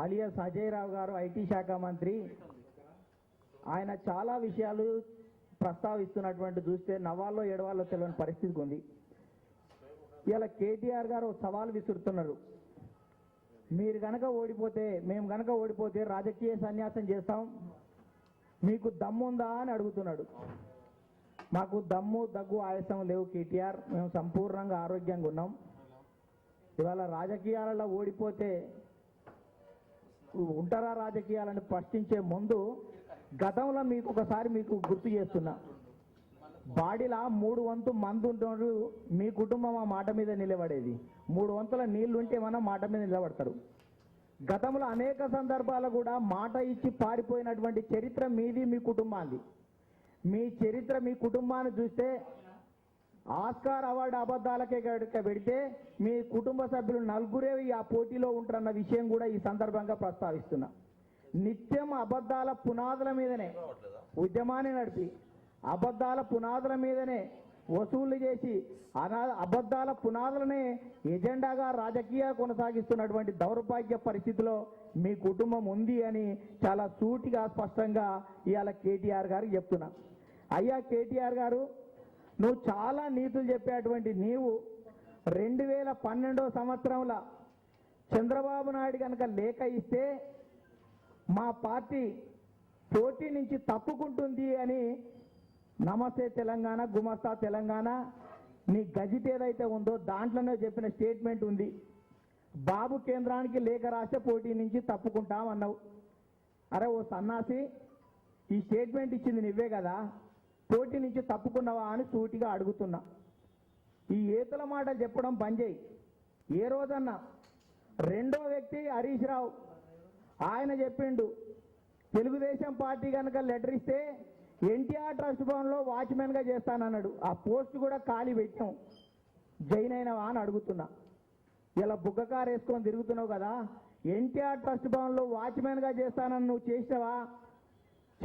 Alias Ajay రావు గారు IT శాఖ మంత్రి. ఆయన చాలా విషయాలు ప్రస్తావిస్తున్నటువంటి చూస్తే నవాల్లో ఏడవాల్లో తెలియని పరిస్థితి ఉంది. ఇలా కేటీఆర్ గారు ఒక సవాల్ విసురుతున్నారు. మీరు గనక ఓడిపోతే మేము గనక ఓడిపోతే రాజకీయ సన్యాసం చేస్తాం. మీకు దమ్ముందా అని అడుగుతున్నాడు. మాకు దమ్ము దగ్గు ఆయాసం లేవు కేటీఆర్. మేము సంపూర్ణంగా ఆరోగ్యంగా ఉన్నాం. ఇవాళ రాజకీయాలలో ఓడిపోతే ఉంటారా రాజకీయాలని ప్రశ్నించే ముందు గతంలో మీకు ఒకసారి మీకు గుర్తు చేస్తున్నా. బాడీలా మూడు వంతు మందు ఉంటారు మీ కుటుంబం ఆ మాట మీద నిలబడేది. మూడు వంతుల నీళ్ళు ఉంటే మనం మాట మీద నిలబడతారు. గతంలో అనేక సందర్భాలు కూడా మాట ఇచ్చి పారిపోయినటువంటి చరిత్ర మీది మీ కుటుంబాన్ని మీ చరిత్ర మీ కుటుంబాన్ని చూస్తే ఆస్కార్ అవార్డు అబద్ధాలకే గనుక పెడితే మీ కుటుంబ సభ్యులు నలుగురే ఆ పోటీలో ఉంటారన్న విషయం కూడా ఈ సందర్భంగా ప్రస్తావిస్తున్నా. నిత్యం అబద్ధాల పునాదుల మీదనే ఉద్యమాన్ని నడిపి అబద్ధాల పునాదుల మీదనే వసూళ్ళు చేసి అనా అబద్ధాల పునాదులనే ఎజెండాగా రాజకీయ కొనసాగిస్తున్నటువంటి దౌర్భాగ్య పరిస్థితిలో మీ కుటుంబం ఉంది అని చాలా సూటిగా స్పష్టంగా ఇవాళ కేటీఆర్ గారు చెప్తున్నా. అయ్యా కేటీఆర్ గారు నువ్వు చాలా నీతులు చెప్పేటువంటి నీవు రెండు వేల పన్నెండో సంవత్సరంలో చంద్రబాబు నాయుడు కనుక లేఖ ఇస్తే మా పార్టీ పోటీ నుంచి తప్పుకుంటుంది అని నమస్తే తెలంగాణ గుమస్తా తెలంగాణ నీ గజిట్ ఏదైతే ఉందో దాంట్లోనే చెప్పిన స్టేట్మెంట్ ఉంది. బాబు కేంద్రానికి లేఖ రాస్తే పోటీ నుంచి తప్పుకుంటాం అన్నావు. అరే ఓ సన్నాసి ఈ స్టేట్మెంట్ ఇచ్చింది నువ్వే కదా. పోటీ నుంచి తప్పుకున్నావా అని సూటిగా అడుగుతున్నా. ఈ ఏతుల మాటలు చెప్పడం పనిచేయి ఏ రోజన్నా? రెండో వ్యక్తి హరీష్ రావు. ఆయన చెప్పిండు తెలుగుదేశం పార్టీ కనుక లెటర్ ఇస్తే ఎన్టీఆర్ ట్రస్ట్ భవన్లో వాచ్మెన్గా చేస్తానన్నాడు. ఆ పోస్ట్ కూడా ఖాళీ పెట్టాం. జైన్ అయినవా అని అడుగుతున్నా. ఇలా బుగ్గ కారు వేసుకొని తిరుగుతున్నావు కదా ఎన్టీఆర్ ట్రస్ట్ భవన్లో వాచ్మెన్గా చేస్తానని నువ్వు చేసినావా?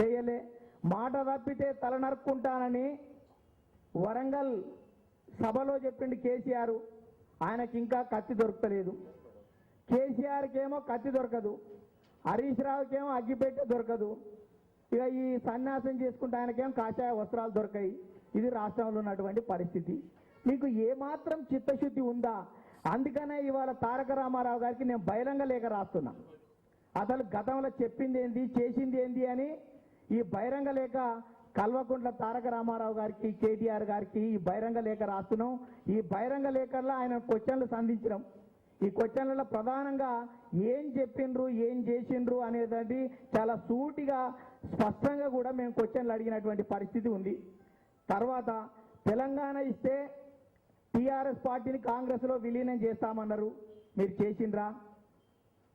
చేయలే. మాట తప్పితే తల నరుక్కుంటానని వరంగల్ సభలో చెప్పిండు కేసీఆర్. ఆయనకి ఇంకా కత్తి దొరకలేదు. కేసీఆర్కి ఏమో కత్తి దొరకదు. హరీష్ రావుకేమో అగ్గిపెట్టె దొరకదు. ఇక ఈ సన్యాసం చేసుకుంటే ఆయనకేమో కాషాయ వస్త్రాలు దొరకాయి. ఇది రాష్ట్రంలో ఉన్నటువంటి పరిస్థితి. మీకు ఏమాత్రం చిత్తశుద్ధి ఉందా? అందుకనే ఇవాళ తారక రామారావు గారికి నేను బహిరంగ లేఖ రాస్తున్నా. అసలు గతంలో చెప్పింది ఏంది చేసింది ఏంది అని ఈ బహిరంగ లేఖ కల్వకుంట్ల తారక రామారావు గారికి కేటీఆర్ గారికి ఈ బహిరంగ లేఖ రాస్తున్నాం. ఈ బహిరంగ లేఖల్లో ఆయన క్వశ్చన్లు సంధించడం ఈ క్వశ్చన్లలో ప్రధానంగా ఏం చెప్పిండ్రు ఏం చేసిండ్రు అనేది చాలా సూటిగా స్పష్టంగా కూడా మేము క్వశ్చన్లు అడిగినటువంటి పరిస్థితి ఉంది. తర్వాత తెలంగాణ ఇస్తే టీఆర్ఎస్ పార్టీని కాంగ్రెస్లో విలీనం చేస్తామన్నారు. మీరు చేసిండ్రా?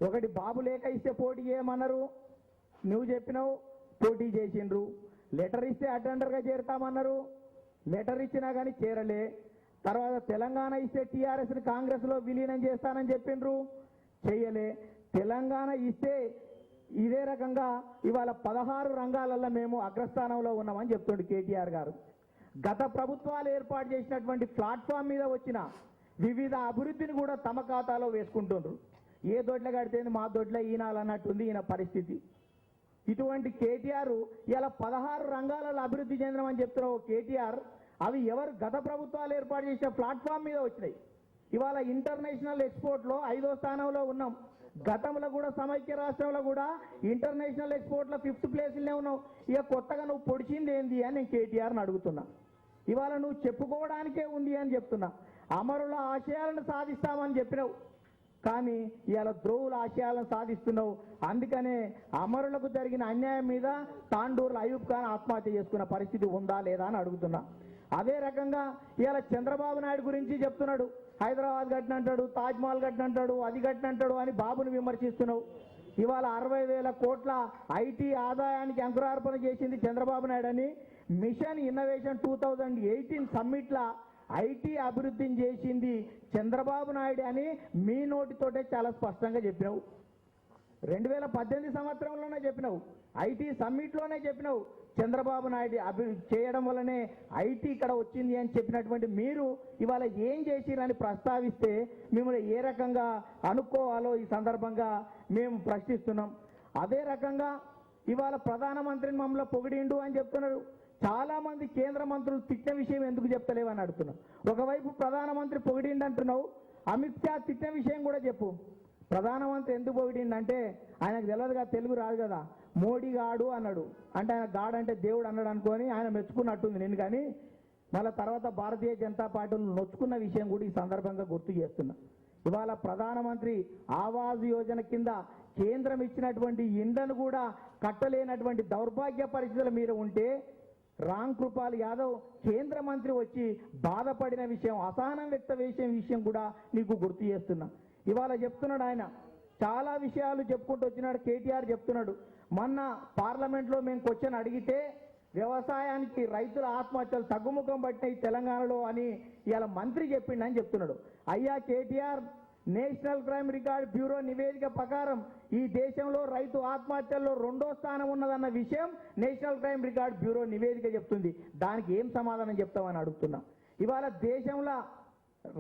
ఒకటి బాబు లేఖ ఇస్తే పోటీ చేయమన్నారు. నువ్వు చెప్పినావు పోటీ చేసిండ్రు. లెటర్ ఇస్తే అటెండర్గా చేరుతామన్నారు. లెటర్ ఇచ్చినా కానీ చేరలే. తర్వాత తెలంగాణ ఇస్తే టీఆర్ఎస్ని కాంగ్రెస్లో విలీనం చేస్తానని చెప్పిండ్రు. చేయలే. తెలంగాణ ఇస్తే ఇదే రకంగా ఇవాళ పదహారు రంగాలలో మేము అగ్రస్థానంలో ఉన్నామని చెప్తుండు కేటీఆర్ గారు. గత ప్రభుత్వాలు ఏర్పాటు చేసినటువంటి ప్లాట్ఫామ్ మీద వచ్చిన వివిధ అభివృద్ధిని కూడా తమ ఖాతాలో వేసుకుంటుండ్రు. ఏ దొడ్ల కడితేంది మా దొడ్ల ఈనాలన్నట్టుంది ఈయన పరిస్థితి. ఇటువంటి కేటీఆర్ ఇలా పదహారు రంగాలలో అభివృద్ధి చెందడం చెప్తున్న ఓ కేటీఆర్ అవి ఎవరు గత ప్రభుత్వాలు ఏర్పాటు చేసిన ప్లాట్ఫామ్ మీద వచ్చినాయి. ఇవాళ ఇంటర్నేషనల్ ఎక్స్పోర్ట్లో ఐదో స్థానంలో ఉన్నాం. గతంలో కూడా సమైక్య రాష్ట్రంలో కూడా ఇంటర్నేషనల్ ఎక్స్పోర్ట్లో ఫిఫ్త్ ప్లేస్లోనే ఉన్నావు. ఇక కొత్తగా నువ్వు పొడిచింది ఏంది అని నేను కేటీఆర్ని అడుగుతున్నా. ఇవాళ నువ్వు చెప్పుకోవడానికే ఉంది అని చెప్తున్నా. అమరుల ఆశయాలను సాధిస్తామని చెప్పినావు. కానీ ఇవాళ ద్రోవుల ఆశయాలను సాధిస్తున్నావు. అందుకనే అమరులకు జరిగిన అన్యాయం మీద తాండూరులో అయూబ్ ఖాన్ ఆత్మహత్య చేసుకున్న పరిస్థితి ఉందా లేదా అని అడుగుతున్నా. అదే రకంగా ఇవాళ చంద్రబాబు నాయుడు గురించి చెప్తున్నాడు. హైదరాబాద్ కట్టినంటాడు తాజ్మహల్ కట్టినంటాడు అది కట్టినంటాడు అని బాబుని విమర్శిస్తున్నావు. ఇవాళ అరవై వేల కోట్ల ఐటీ ఆదాయానికి అంకురార్పణ చేసింది చంద్రబాబు నాయుడు అని mission innovation two thousand eighteen సమ్మిట్ల IT అభివృద్ధిని చేసింది చంద్రబాబు నాయుడు అని మీ నోటితోటే చాలా స్పష్టంగా చెప్పినావు. రెండు వేల పద్దెనిమిది సంవత్సరంలోనే చెప్పినావు. ఐటీ సమ్మిట్లోనే చెప్పినావు. చంద్రబాబు నాయుడు అభి చేయడం వల్లనే ఐటీ ఇక్కడ వచ్చింది అని చెప్పినటువంటి మీరు ఇవాళ ఏం చేసిరని ప్రస్తావిస్తే మిమ్మల్ని ఏ రకంగా అనుకోవాలో ఈ సందర్భంగా మేము ప్రశ్నిస్తున్నాం. అదే రకంగా ఇవాళ ప్రధానమంత్రిని మమ్మల్ని పొగిడిండు అని చెప్తున్నారు. చాలా మంది కేంద్ర మంత్రులు తిట్టిన విషయం ఎందుకు చెప్తలేవని అడుగుతున్నావు ఒకవైపు ప్రధానమంత్రి పొగిడిండు అంటున్నావు అమిత్ షా తిట్టిన విషయం కూడా చెప్పు. ప్రధానమంత్రి ఎందుకు పొగిడిండి అంటే ఆయనకు తెలియదుగా తెలుగు రాదు కదా. మోడీ గాడు అన్నాడు. అంటే ఆయన గాడు అంటే దేవుడు అన్నాడు అనుకొని ఆయన మెచ్చుకున్నట్టుంది నేను కానీ మళ్ళీ తర్వాత భారతీయ జనతా పార్టీలు నొచ్చుకున్న విషయం కూడా ఈ సందర్భంగా గుర్తు చేస్తున్నా. ఇవాళ ప్రధానమంత్రి ఆవాస్ యోజన కింద కేంద్రం ఇచ్చినటువంటి ఇండ్లను కూడా కట్టలేనటువంటి దౌర్భాగ్య పరిస్థితుల మీద ఉంటే రామ్ కృపాల్ యాదవ్ కేంద్ర మంత్రి వచ్చి బాధపడిన విషయం అసహనం వ్యక్త వేసే విషయం కూడా నీకు గుర్తు చేస్తున్నా. ఇవాళ చెప్తున్నాడు ఆయన. చాలా విషయాలు చెప్పుకుంటూ వచ్చినాడు. కేటీఆర్ చెప్తున్నాడు. మొన్న పార్లమెంట్లో మేము క్వశ్చన్ అడిగితే వ్యవసాయానికి రైతుల ఆత్మహత్యలు తగ్గుముఖం పట్టినాయి తెలంగాణలో అని ఇవాళ మంత్రి చెప్పిండని చెప్తున్నాడు. అయ్యా KTR national crime record bureau నివేదిక ప్రకారం ఈ దేశంలో రైతు ఆత్మహత్యల్లో రెండో స్థానం ఉన్నదన్న విషయం నేషనల్ క్రైమ్ రికార్డ్ బ్యూరో నివేదిక చెప్తుంది. దానికి ఏం సమాధానం చెప్తామని అడుగుతున్నా. ఇవాళ దేశంలో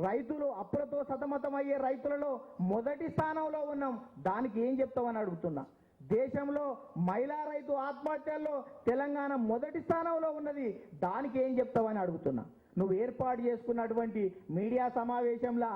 రైతులు అప్పులతో సతమతమయ్యే రైతులలో మొదటి స్థానంలో ఉన్నాం. దానికి ఏం చెప్తామని అడుగుతున్నా. దేశంలో మహిళా రైతు ఆత్మహత్యల్లో తెలంగాణ మొదటి స్థానంలో ఉన్నది. దానికి ఏం చెప్తావని అడుగుతున్నా. నువ్వు ఏర్పాటు చేసుకున్నటువంటి మీడియా సమావేశంలో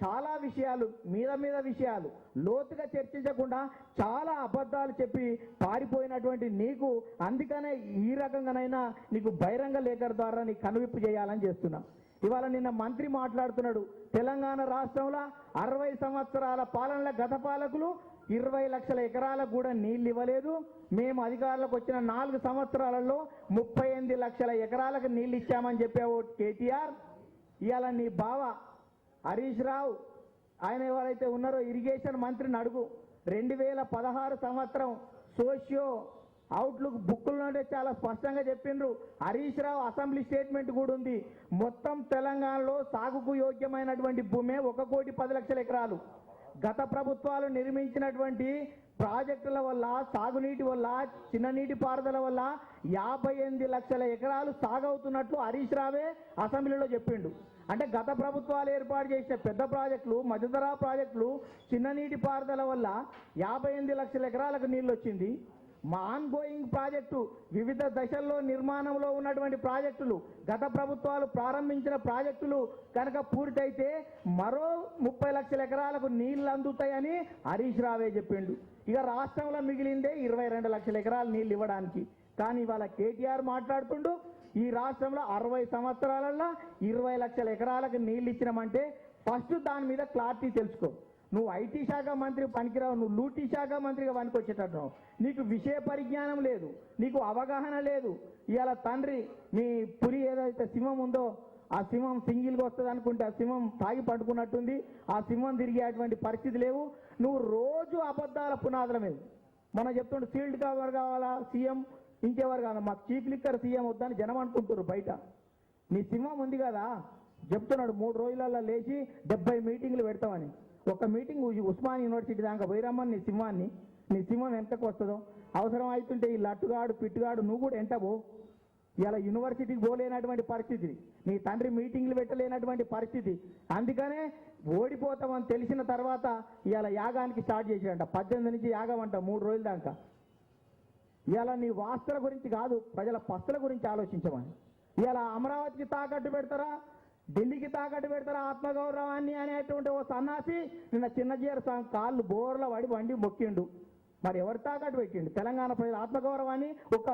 చాలా విషయాలు మీద మీద విషయాలు లోతుగా చర్చించకుండా చాలా అబద్ధాలు చెప్పి పారిపోయినటువంటి నీకు అందుకనే ఈ రకంగానైనా నీకు బహిరంగ లేఖ ద్వారా నీ కనువిప్పు చేయాలని చేస్తున్నా. ఇవాళ నిన్న మంత్రి మాట్లాడుతున్నాడు తెలంగాణ రాష్ట్రంలో అరవై సంవత్సరాల పాలనల గత పాలకులు ఇరవై లక్షల ఎకరాలకు కూడా నీళ్ళు ఇవ్వలేదు. మేము అధికారులకు వచ్చిన నాలుగు సంవత్సరాలలో ముప్పై ఎనిమిది లక్షల ఎకరాలకు నీళ్ళు ఇచ్చామని చెప్పావు కేటీఆర్. ఇవాళ నీ బావ హరీష్ రావు ఆయన ఎవరైతే ఉన్నారో ఇరిగేషన్ మంత్రిని అడుగు. రెండు వేల పదహారు సంవత్సరం సోషియో అవుట్లుక్ బుక్కుల్లోనే చాలా స్పష్టంగా చెప్పిండ్రు. హరీష్ రావు అసెంబ్లీ స్టేట్మెంట్ కూడా ఉంది. మొత్తం తెలంగాణలో సాగుకు యోగ్యమైనటువంటి భూమే ఒక కోటి పది లక్షల ఎకరాలు. గత ప్రభుత్వాలు నిర్మించినటువంటి ప్రాజెక్టుల వల్ల సాగునీటి వల్ల చిన్న నీటి పారుదల వల్ల యాభై ఎనిమిది లక్షల ఎకరాలు సాగవుతున్నట్లు హరీష్ రావే అసెంబ్లీలో చెప్పిండు. అంటే గత ప్రభుత్వాలు ఏర్పాటు చేసిన పెద్ద ప్రాజెక్టులు మధ్యధరా ప్రాజెక్టులు చిన్న నీటి పారుదల వల్ల యాభై ఎనిమిది లక్షల ఎకరాలకు నీళ్ళు వచ్చింది మా ఆన్గోయింగ్ ప్రాజెక్టు వివిధ దశల్లో నిర్మాణంలో ఉన్నటువంటి ప్రాజెక్టులు గత ప్రభుత్వాలు ప్రారంభించిన ప్రాజెక్టులు కనుక పూర్తయితే మరో ముప్పై లక్షల ఎకరాలకు నీళ్ళు అందుతాయని హరీష్ రావే చెప్పిండు. ఇక రాష్ట్రంలో మిగిలిందే ఇరవై రెండు లక్షల ఎకరాలు నీళ్ళు ఇవ్వడానికి. కానీ ఇవాళ కేటీఆర్ మాట్లాడుతుండు ఈ రాష్ట్రంలో అరవై సంవత్సరాలలో ఇరవై లక్షల ఎకరాలకు నీళ్ళు ఇచ్చినామంటే ఫస్ట్ దాని మీద క్లారిటీ తెలుసుకో. నువ్వు ఐటీ శాఖ మంత్రి పనికిరావు నువ్వు లూటీ శాఖ మంత్రిగా పనికొచ్చేటట్టు నీకు విషయ పరిజ్ఞానం లేదు నీకు అవగాహన లేదు. ఇవాళ తండ్రి నీ పులి ఏదైతే సింహం ఉందో ఆ సింహం సింగిల్గా వస్తుంది అనుకుంటే ఆ సింహం తాగి పండుకున్నట్టుంది. ఆ సింహం తిరిగేటువంటి పరిస్థితి లేవు. నువ్వు రోజు అబద్ధాల పునాదుల మీద మనం చెప్తుంటే ఫీల్డ్ కవర్ కావాలా? సీఎం ఇంకెవరు కావాలి మాకు చీఫ్ లిక్కర్ సీఎం వద్దని జనం అనుకుంటారు బయట. నీ సింహం ఉంది కదా? చెప్తున్నాడు మూడు రోజులలో లేచి డెబ్బై మీటింగ్లు పెడతామని. ఒక మీటింగ్ ఉస్మాన్ యూనివర్సిటీ దాకా పోయిరమ్మని నీ సింహాన్ని. నీ సింహం ఎంతకు వస్తుందో? అవసరం అవుతుంటే ఈ లట్టుగాడు పిట్టుగాడు నువ్వు కూడా ఎంట ఇలా యూనివర్సిటీకి పోలేనటువంటి పరిస్థితి. నీ తండ్రి మీటింగ్లు పెట్టలేనటువంటి పరిస్థితి. అందుకనే ఓడిపోతామని తెలిసిన తర్వాత ఇవాళ యాగానికి స్టార్ట్ చేసాడంట పద్దెనిమిది నుంచి యాగం అంట మూడు రోజుల దాకా. ఇవాళ నీ వాస్తుల గురించి కాదు ప్రజల పస్తుల గురించి ఆలోచించమని. ఇవాళ అమరావతికి తాకట్టు పెడతారా? ఢిల్లీకి తాకట్టు పెడతారా ఆత్మగౌరవాన్ని అనేటువంటి ఓ సన్నాసి నిన్న చిన్నజీర స్వామి కాళ్ళు బోర్ల పడి వండి మొక్కిండు. మరి ఎవరు తాకట్టు పెట్టిండు? తెలంగాణ ప్రజల ఆత్మగౌరవాన్ని ఒక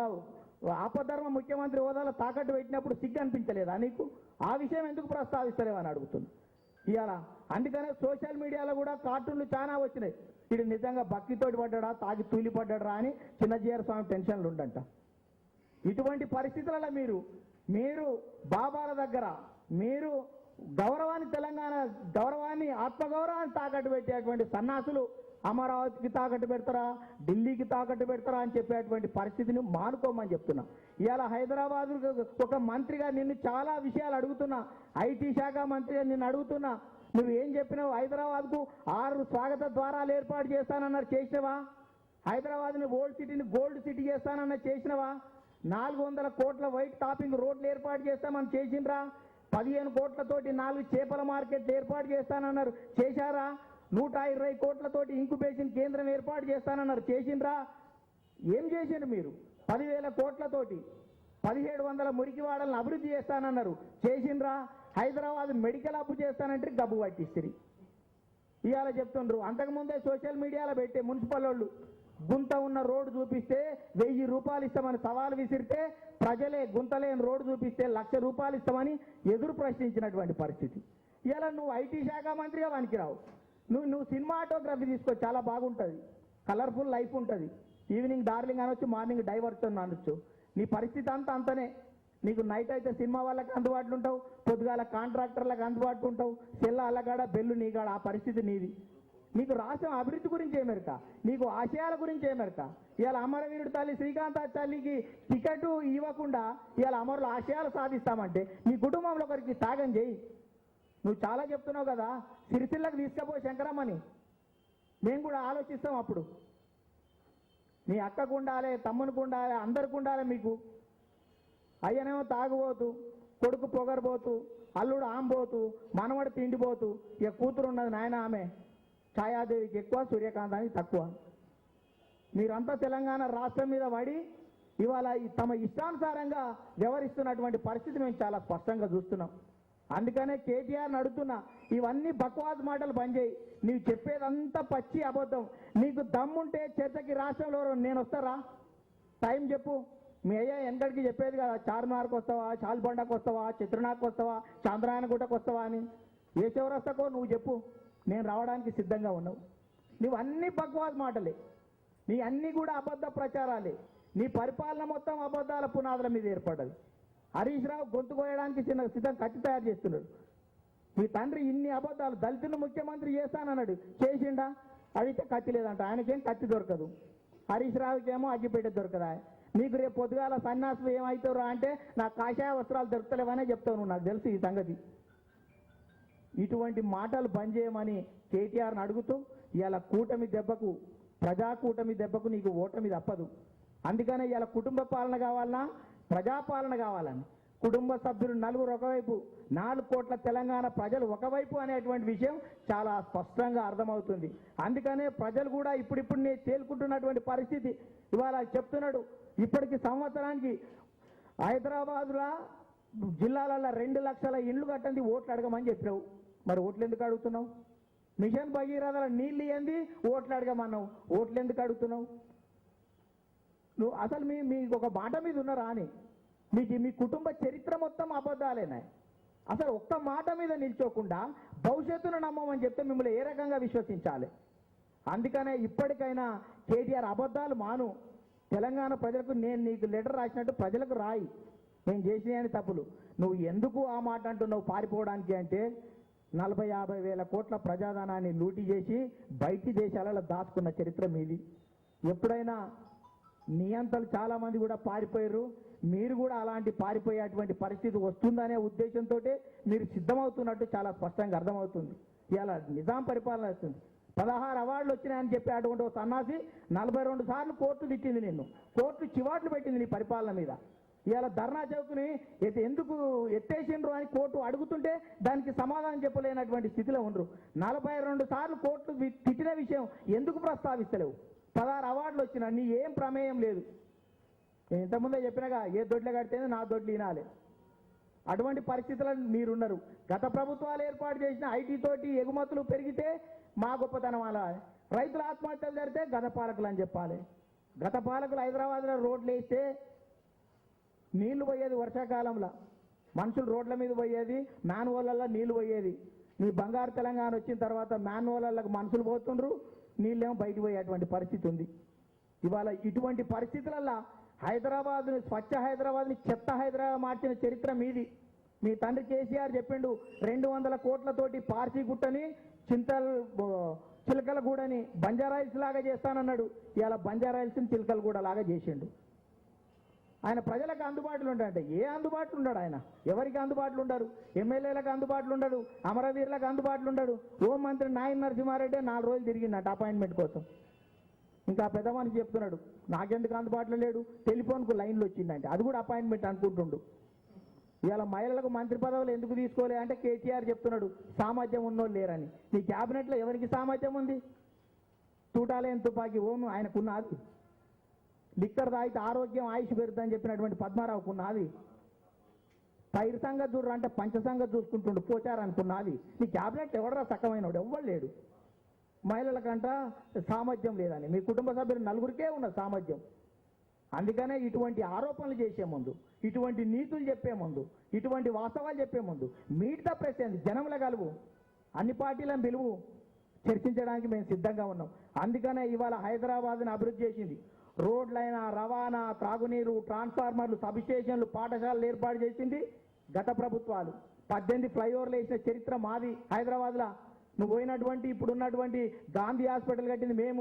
ఆపధర్మ ముఖ్యమంత్రి హోదాలో తాకట్టు పెట్టినప్పుడు సిగ్గు అనిపించలేదా నీకు? ఆ విషయం ఎందుకు ప్రస్తావిస్తలేవని అని అడుగుతున్నా. ఇవాళ అందుకనే సోషల్ మీడియాలో కూడా కార్టూన్లు చాలా వచ్చినాయి. ఇది నిజంగా భక్తితోటి పడ్డాడా తాగి తూలి పడ్డాడా అని చిన్నజీఆర్ స్వామి టెన్షన్లు ఉండంట. ఇటువంటి పరిస్థితులలో మీరు మీరు బాబాల దగ్గర మీరు గౌరవాన్ని తెలంగాణ గౌరవాన్ని ఆత్మగౌరవాన్ని తాకట్టు పెట్టేటువంటి సన్నాసులు అమరావతికి తాకట్టు పెడతారా? ఢిల్లీకి తాకట్టు పెడతారా అని చెప్పేటువంటి పరిస్థితిని మానుకోమని చెప్తున్నా. ఇవాళ హైదరాబాద్ ఒక మంత్రిగా నిన్ను చాలా విషయాలు అడుగుతున్నా. ఐటీ శాఖ మంత్రిగా నిన్ను అడుగుతున్నా. నువ్వు ఏం చెప్పినావు? హైదరాబాద్కు ఆరు స్వాగత ద్వారాలు ఏర్పాటు చేస్తానన్నారు. చేసినవా? హైదరాబాద్ని ఓల్డ్ సిటీని గోల్డ్ సిటీ చేస్తానన్న చేసినవా? నాలుగు వందల కోట్ల వైట్ టాపింగ్ రోడ్లు ఏర్పాటు చేస్తామని చేసిండ్రా. పదిహేను కోట్లతోటి నాలుగు చేపల మార్కెట్లు ఏర్పాటు చేస్తానన్నారు. చేశారా? నూట ఇరవై కోట్లతోటి ఇంకుబేషన్ కేంద్రం ఏర్పాటు చేస్తానన్నారు. చేసిండ్రా? ఏం చేసిండ్రు మీరు? పదివేల కోట్లతోటి పదిహేడు వందల మురికివాడలను అభివృద్ధి చేస్తానన్నారు. చేసిండ్రా? హైదరాబాద్ మెడికల్ అప్పు చేస్తానంటే గబ్బు పట్టిస్తుంది. ఇవాళ చెప్తుండ్రు. అంతకుముందే సోషల్ మీడియాలో పెట్టే మున్సిపల్ వాళ్ళు గుంత ఉన్న రోడ్డు చూపిస్తే వెయ్యి రూపాయలు ఇస్తామని సవాలు విసిరితే ప్రజలే గుంతలేని రోడ్డు చూపిస్తే లక్ష రూపాయలు ఇస్తామని ఎదురు ప్రశ్నించినటువంటి పరిస్థితి. ఇలా నువ్వు ఐటీ శాఖ మంత్రిగా పనికిరావు. నువ్వు నువ్వు సినిమాటోగ్రఫీ తీసుకో చాలా బాగుంటుంది. కలర్ఫుల్ లైఫ్ ఉంటుంది. ఈవినింగ్ డార్లింగ్ అనొచ్చు మార్నింగ్ డైవర్షన్ అనొచ్చు. నీ పరిస్థితి అంతా అంతనే. నీకు నైట్ అయితే సినిమా వాళ్ళకి అందుబాటులో ఉంటావు పొద్దుగాల కాంట్రాక్టర్లకు అందుబాటులో ఉంటావు సెల్ల అల్లగాడ బెల్లు నీగాడ ఆ పరిస్థితి నీది. నీకు రాష్ట్రం అభివృద్ధి గురించి ఏమెరక నీకు ఆశయాల గురించి ఏమెరక ఇవాళ అమరవీరుడు తల్లి శ్రీకాంత తల్లికి టికెట్ ఇవ్వకుండా ఇవాళ అమరుల ఆశయాలు సాధిస్తామంటే నీ కుటుంబంలో ఒకరికి త్యాగం చేయి. నువ్వు చాలా చెప్తున్నావు కదా సిరిసిల్లకు తీసుకపో శంకరమ్మని. మేము కూడా ఆలోచిస్తాం అప్పుడు. నీ అక్కకు ఉండాలి తమ్మునికి ఉండాలి అందరికి ఉండాలి మీకు. అయ్యనేమో తాగుబోతు కొడుకు పొగరబోతు అల్లుడు ఆంబోతు మనవడు తిండిపోతు. ఇక కూతురు ఉన్నది నాయన ఆమె. ఛాయాదేవికి ఎక్కువ సూర్యకాంతానికి తక్కువ. మీరంతా తెలంగాణ రాష్ట్రం మీద పడి ఇవాళ తమ ఇష్టానుసారంగా వ్యవహరిస్తున్నటువంటి పరిస్థితి మేము చాలా స్పష్టంగా చూస్తున్నాం. అందుకనే కేటీఆర్ అడుగుతున్నా ఇవన్నీ బక్వాస్ మాటలు పనిచేయి. నీవు చెప్పేదంతా పచ్చి అబద్ధం. నీకు దమ్ముంటే చర్చకి రాష్ట్రంలో నేను వస్తారా? టైం చెప్పు. మీ అయ్యా ఎంతటికి చెప్పేది కదా చార్మినార్కి వస్తావా చాల్బండకు వస్తావా చిత్రనాథ్కి వస్తావా చాంద్రాయనగుట్టకు వస్తావా అని. ఏ చివరి నువ్వు చెప్పు. నేను రావడానికి సిద్ధంగా ఉన్నావు. నువ్వు అన్ని బక్వాస్ మాటలే. నీ అన్నీ కూడా అబద్ధ ప్రచారాలే. నీ పరిపాలన మొత్తం అబద్ధాల పునాదుల మీద ఏర్పడ్డది. హరీష్ రావు గొంతు కోయడానికి చిన్న సిద్ధం కత్తి తయారు చేస్తున్నాడు. మీ తండ్రి ఇన్ని అబద్ధాలు దళితులు ముఖ్యమంత్రి చేస్తానన్నాడు. చేసిండా? అడిగితే కత్తి లేదంట. ఆయనకేం కత్తి దొరకదు. హరీష్ రావుకేమో అగ్గిపెట్టే దొరకదా? నీకు రేపు పొద్దుగాల సన్యాసులు ఏమవుతారు అంటే నా కాషాయ వస్త్రాలు దొరకలేవనే చెప్తావు నువ్వు. నాకు తెలుసు ఈ సంగతి. ఇటువంటి మాటలు బంద్ చేయమని కేటీఆర్ని అడుగుతూ ఇవాళ కూటమి దెబ్బకు ప్రజా కూటమి దెబ్బకు నీకు ఓటమి తప్పదు. అందుకనే ఇవాళ కుటుంబ పాలన కావాలన్నా ప్రజాపాలన కావాలని. కుటుంబ సభ్యులు నలుగురు ఒకవైపు నాలుగు కోట్ల తెలంగాణ ప్రజలు ఒకవైపు అనేటువంటి విషయం చాలా స్పష్టంగా అర్థమవుతుంది. అందుకనే ప్రజలు కూడా ఇప్పుడిప్పుడు నేను తేలుకుంటున్నటువంటి పరిస్థితి. ఇవాళ చెప్తున్నాడు ఇప్పటికి సంవత్సరానికి హైదరాబాదులో జిల్లాలలో రెండు లక్షల ఇండ్లు కట్టండి ఓట్లు అడగమని చెప్పినావు. మరి ఓట్లు ఎందుకు అడుగుతున్నావు? మిషన్ భగీరథల నీళ్ళు ఏంది? ఓట్లు అడగమన్నావు. ఓట్లు ఎందుకు అడుగుతున్నావు? నువ్వు అసలు మీ మీకు ఒక మాట మీద ఉన్నారా అని మీకు మీ కుటుంబ చరిత్ర మొత్తం అబద్ధాలేనాయి. అసలు ఒక్క మాట మీద నిల్చోకుండా భవిష్యత్తును నమ్మమని చెప్తే మిమ్మల్ని ఏ రకంగా విశ్వసించాలి? అందుకనే ఇప్పటికైనా కేటీఆర్ అబద్ధాలు మాను. తెలంగాణ ప్రజలకు నేను నీకు లెటర్ రాసినట్టు ప్రజలకు రాయి. నేను చేసినాయని తప్పులు. నువ్వు ఎందుకు ఆ మాట అంటున్నావు పారిపోవడానికి అంటే నలభై యాభై వేల కోట్ల ప్రజాధనాన్ని లూటీ చేసి బయటి దేశాలలో దాచుకున్న చరిత్ర మీది. ఎప్పుడైనా నియంతలు చాలా మంది కూడా పారిపోయారు. మీరు కూడా అలాంటి పారిపోయేటువంటి పరిస్థితి వస్తుందనే ఉద్దేశంతో మీరు సిద్ధమవుతున్నట్టు చాలా స్పష్టంగా అర్థమవుతుంది. ఇలా నిజాం పరిపాలన వస్తుంది. పదహారు అవార్డులు వచ్చినాయని చెప్పి అటువంటి ఒక సన్నాసి నలభై రెండు సార్లు కోర్టు తిట్టింది నిన్ను. కోర్టు చివాట్లు పెట్టింది నీ పరిపాలన మీద. ఇవాళ ధర్నా చౌక్ని ఎందుకు ఎత్తేసిండ్రు అని కోర్టు అడుగుతుంటే దానికి సమాధానం చెప్పలేనటువంటి స్థితిలో ఉండరు. నలభై రెండు సార్లు కోర్టు తిట్టిన విషయం ఎందుకు ప్రస్తావిస్తలేవు? పదహారు వచ్చిన నీ ఏం ప్రమేయం లేదు. నేను ఇంతకుముందే చెప్పినగా ఏ దొడ్లు కడితేనే నా దొడ్లు వినాలి అటువంటి పరిస్థితులను మీరున్నారు. గత ప్రభుత్వాలు ఏర్పాటు చేసిన ఐటీ తోటి ఎగుమతులు పెరిగితే మా గొప్పతనం అలా. రైతుల ఆత్మహత్యలు జరిగితే గత పాలకులు అని చెప్పాలి. గత పాలకులు హైదరాబాద్లో రోడ్లు వేస్తే నీళ్ళు పోయేది వర్షాకాలంలో. మనుషులు రోడ్ల మీద పోయేది మాన్వోళ్ళల్లో నీళ్ళు పోయేది. నీ బంగారు తెలంగాణ వచ్చిన తర్వాత మాన్వోళ్ళకు మనుషులు పోతుండ్రు నీళ్ళేమో బయట పోయేటువంటి పరిస్థితి ఉంది. ఇవాళ ఇటువంటి పరిస్థితులల్లో హైదరాబాద్ని స్వచ్ఛ హైదరాబాద్ని చెత్త హైదరాబాద్ మార్చిన చరిత్ర మీది. మీ తండ్రి కేసీఆర్ చెప్పిండు రెండు వందల కోట్లతోటి పార్సీగుట్టని చింతల్ చిలకలగూడని బంజారాయిల్స్ లాగా చేస్తానన్నాడు. ఇవాళ బంజారాయిల్స్ని చిలకలగూడ లాగా చేసిండు. ఆయన ప్రజలకు అందుబాటులో ఉంటాడంటే ఏ అందుబాటులో ఉన్నాడు ఆయన? ఎవరికి అందుబాటులో ఉండరు? ఎమ్మెల్యేలకు అందుబాటులో ఉండడు? అమరవీరులకు అందుబాటులో ఉండడు? హోంమంత్రి నాయన నరసింహారెడ్డి నాలుగు రోజులు తిరిగిందంట అపాయింట్మెంట్ కోసం. ఇంకా ఆ చెప్తున్నాడు నాకెందుకు అందుబాటులో లేడు? టెలిఫోన్కు లైన్లు వచ్చిందంటే. అది కూడా అపాయింట్మెంట్ అనుకుంటుండు. ఇవాళ మహిళలకు మంత్రి పదవులు ఎందుకు తీసుకోలే అంటే కేటీఆర్ చెప్తున్నాడు సామర్థ్యం ఉన్నోళ్ళు లేరని. నీ క్యాబినెట్లో ఎవరికి సామర్థ్యం ఉంది? తూటాలేని తుపాకీ ఓను ఆయనకున్నది. లిక్కర్ తాగితే ఆరోగ్యం ఆయుష్ పెరుగుతుందని చెప్పినటువంటి పద్మారావుకు ఉన్నది పైరు సంగతి చూడరు అంటే పంచసంగ చూసుకుంటుండు పోచారు నీ క్యాబినెట్ ఎవడరా సక్కమైనడు? ఎవ్వడు లేడు. మహిళలకంట సామర్థ్యం లేదని మీ కుటుంబ సభ్యులు నలుగురికే ఉన్న సామర్థ్యం. అందుకనే ఇటువంటి ఆరోపణలు చేసే ముందు ఇటువంటి నీతులు చెప్పే ముందు ఇటువంటి వాస్తవాలు చెప్పే ముందు మీట్ ద జనముల కలువు అన్ని పార్టీలను పిలువు చర్చించడానికి మేము సిద్ధంగా ఉన్నాం. అందుకనే ఇవాళ హైదరాబాద్ని అభివృద్ధి చేసింది. రోడ్లైన రవాణా త్రాగునీరు ట్రాన్స్ఫార్మర్లు సబ్స్టేషన్లు పాఠశాలలు ఏర్పాటు చేసింది గత ప్రభుత్వాలు. పద్దెనిమిది ఫ్లైఓవర్లు వేసిన చరిత్ర మాది హైదరాబాద్లో. నువ్వు పోయినటువంటి ఇప్పుడున్నటువంటి గాంధీ హాస్పిటల్ కట్టింది మేము.